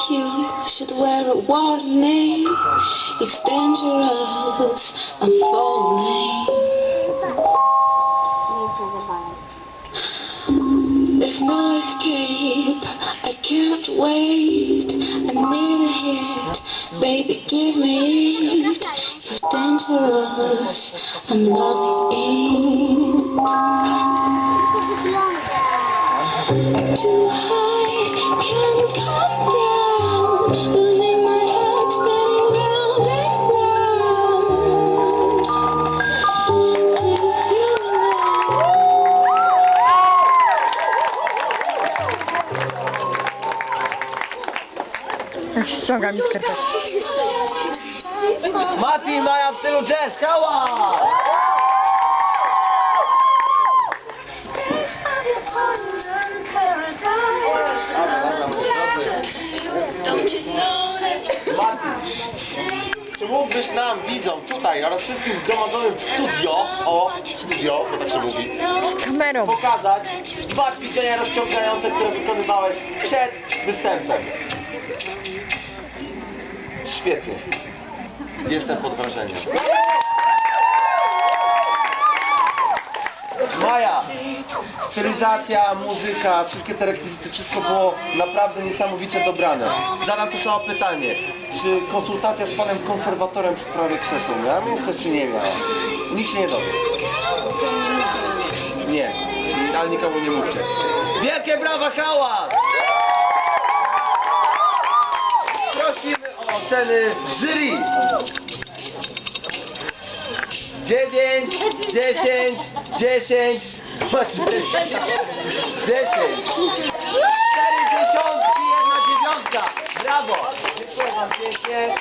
should wear a warning. It's dangerous. I'm falling. There's no escape. I can't wait. I need a hit. Baby, give me it. You're dangerous. I'm loving it. Too high, can't come down. Ściąga mi. Mati i Maja w stylu jazz, hała! Mati, czy mógłbyś nam, widzom, tutaj oraz wszystkim zgromadzonym w studio, o, studio, bo tak się mówi, Kamerą. pokazać dwa ćwiczenia rozciągające, które wykonywałeś przed występem. Świetnie. Jestem pod wrażeniem. Maja, stylizacja, muzyka, wszystkie te rekwizyty, wszystko było naprawdę niesamowicie dobrane. Zadam to samo pytanie. Czy konsultacja z panem konserwatorem w sprawie krzesła miała miejsce, czy nie miała? Nikt się nie dowie. Nie, ale nikomu nie mówcie. Wielkie brawa, hałas! oceny jury. 9, 10, 10, 10, 10. Cztery dziesiątki, jedna dziewiątka. Brawo. Dziękuję Wam pięknie.